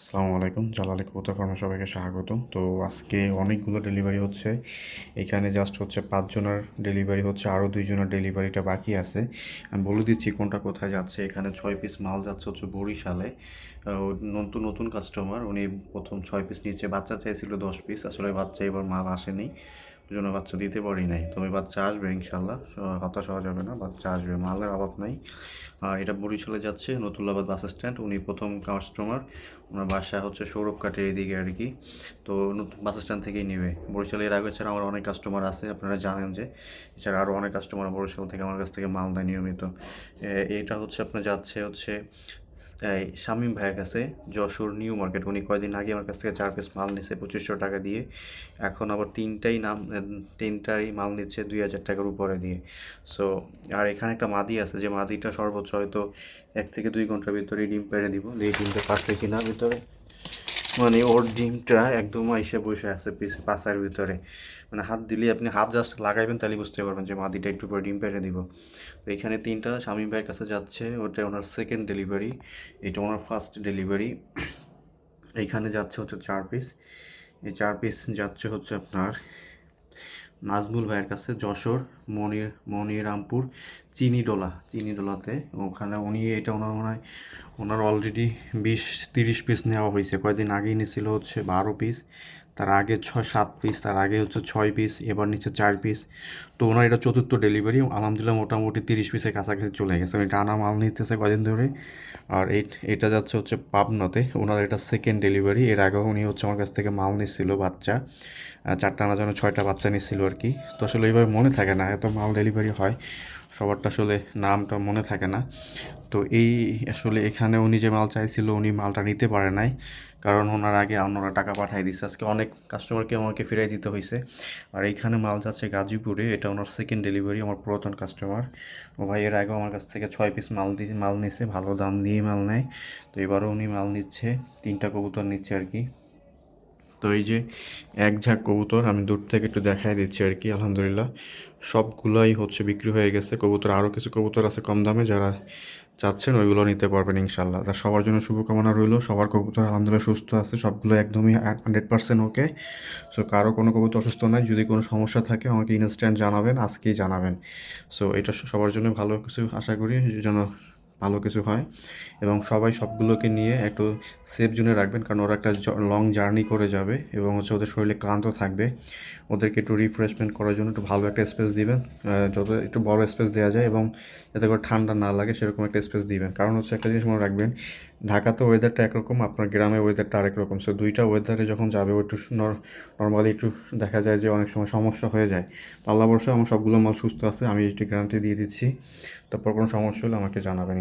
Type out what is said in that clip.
আসসালামু আলাইকুম, জালালি কবুতর ফার্মে সবাইকে স্বাগত। তো আজকে অনেকগুলো ডেলিভারি হচ্ছে। এখানে জাস্ট হচ্ছে পাঁচজনের ডেলিভারি হচ্ছে আরও দুইজনের ডেলিভারিটা বাকি আছে। আমি বলে দিচ্ছি কোনটা কোথায় যাচ্ছে। এখানে ছয় পিস মাল যাচ্ছে হচ্ছে বরিশালে। নতুন নতুন কাস্টমার উনি প্রথম ছয় পিস নিচ্ছে বাচ্চা চাইছিল দশ পিস আসলে বাচ্চা এবার মাল আসেনি। জন্য বাচ্চা দিতে পারি নাই। তবে বাচ্চা আসবে ইনশাল্লাহ হতাশ হওয়া যাবে না, বাচ্চা আসবে, মালের অভাব নাই। আর এটা বরিশালে যাচ্ছে নতুল্লাবাদ বাস স্ট্যান্ড। উনি প্রথম কাস্টমার। ওনার বাসা হচ্ছে সৌরভ কাটের এদিকে আর কি। তো নতুন বাস স্ট্যান্ড থেকেই নেবে। বরিশালে এর আগে ছাড়া আমার অনেক কাস্টমার আছে, আপনারা জানেন যে। এছাড়া আরও অনেক কাস্টমার বরিশাল থেকে আমার কাছ থেকে মাল দেয় নিয়মিত। এটা হচ্ছে আপনার যাচ্ছে হচ্ছে শামীম ভাইয়ের কাছে যশোর নিউ মার্কেট। উনি কয়দিন আগে আমার কাছ থেকে চার পিস মাল নিচ্ছে পঁচিশশো টাকা দিয়ে। এখন আবার তিনটাই নাম তিনটাই মাল নিচ্ছে দুই হাজার টাকার উপরে দিয়ে। সো আর এখানে একটা মাদি আছে, যে মাদিটা সর্বোচ্চ হয়তো এক থেকে দুই ঘণ্টার ভিতরে ডিম পেড়ে দিব। দিয়ে ডিমটা পারছে কিনা ভিতরে? মানে ওর ডিমটা একদম এসে বসে আছে পাছার ভিতরে। মানে হাত দিলে আপনি হাত জাস্ট লাগাইবেন তাহলে বুঝতে পারবেন যে মাদিটা একটু পরে ডিম পেড়ে দিব। তো এখানে তিনটা, স্বামী ভাইয়ের কাছে যাচ্ছে, ওটা ওনার সেকেন্ড ডেলিভারি এটা ওনার ফার্স্ট ডেলিভারি এইখানে যাচ্ছে হচ্ছে চার পিস এই চার পিস যাচ্ছে হচ্ছে আপনার নাজমুল ভাইয়ের কাছে যশোর মনির মনিরামপুর, চিনিডোলা, চিনিডোলাতে। ওখানে উনি এটা ওনার মনে হয়, ওনার অলরেডি বিশ, তিরিশ পিস নেওয়া হয়েছে। কয়েকদিন আগেই নিয়েছিল হচ্ছে বারো পিস তার আগে ছয়, সাত পিস তার আগে হচ্ছে ছয় পিস এবার নিচ্ছে চার পিস তো ওনার এটা চতুর্থ ডেলিভারি আলহামদুলিল্লাহ মোটামুটি তিরিশ পিসের কাছাকাছি চলে গেছে। উনি টানা মাল নিতেছে কদিন ধরে। আর এই, এটা যাচ্ছে হচ্ছে পাবনাতে, ওনার এটা সেকেন্ড ডেলিভারি এর আগেও উনি হচ্ছে আমার কাছ থেকে মাল নিচ্ছিল বাচ্চা। চারটা আনার জন্য ছয়টা বাচ্চা নিচ্ছিল আর কি। তো আসলে এইভাবে মনে থাকে না, এত মাল ডেলিভারি হয়। সবারটা আসলে নামটা মনে থাকে না। তো এই আসলে এখানে উনি যে মাল চাইছিল, উনি মালটা নিতে পারে নাই। কারণ ওনার আগে ওনারা টাকা পাঠিয়ে দিচ্ছে আজকে অনেক কাস্টমারকে আমাকে ফিরাই দিতে হয়েছে আর এইখানে মাল যাচ্ছে গাজীপুরে। এটা ওনার সেকেন্ড ডেলিভারি আমার পুরাতন কাস্টমার ও ভাই, এর আগেও আমার কাছ থেকে ছয় পিস মাল দিয়ে মাল নিছে। ভালো দাম দিয়ে মাল নেয়। তো এবারও উনি মাল নিচ্ছে। তিনটা কবুতর নিচ্ছে আর কি। তো এই যে এক ঝাঁক কবুতর, আমি দূর থেকে একটু দেখাই দিচ্ছি আর কি, আলহামদুলিল্লাহ। সবগুলাই হচ্ছে বিক্রি হয়ে গেছে। কবুতর আরও কিছু কবুতর আছে কম দামে, যারা চাচ্ছেন ওইগুলো নিতে পারবেন ইনশাল্লাহ তা সবার জন্য শুভকামনা রইল। সবার কবুতর আলহামদুলিল্লাহ সুস্থ আছে সবগুলো একদমই হান্ড্রেড পার্সেন্ট ওকে। সো কারও কোনো কবুতর অসুস্থ নাই, যদি কোনো সমস্যা থাকে আমাকে ইনস্ট্যান্ট জানাবেন, আজকেই জানাবেন। সো এটা সবার জন্য ভালো কিছু আশা করি, যেন ভালো কিছু হয় এবং সবাই সবগুলোকে নিয়ে একটু সেফ জোনে রাখবেন কারণ ওরা একটা লং জার্নি করে যাবে এবং হচ্ছে ওদের শরীরে ক্লান্ত থাকবে। ওদেরকে একটু রিফ্রেশমেন্ট করার জন্য একটু ভালো একটা স্পেস দিবেন যত একটু বড় স্পেস দেওয়া যায় এবং যাতে করে ঠান্ডা না লাগে সেরকম একটা স্পেস দিবেন। কারণ হচ্ছে একটা জিনিস মনে রাখবেন, ঢাকাতে ওয়েদারটা একরকম, আপনার গ্রামে ওয়েদারটা আরেক রকম। সো দুইটা ওয়েদারে যখন যাবে একটু নর্মালি একটু দেখা যায় যে অনেক সময় সমস্যা হয়ে যায়। তো আল্লাহ বর্ষে আমার সবগুলো মাল সুস্থ আছে, আমি এটি গ্যারান্টি দিয়ে দিচ্ছি। তারপর কোনো সমস্যা হলে আমাকে জানাবেন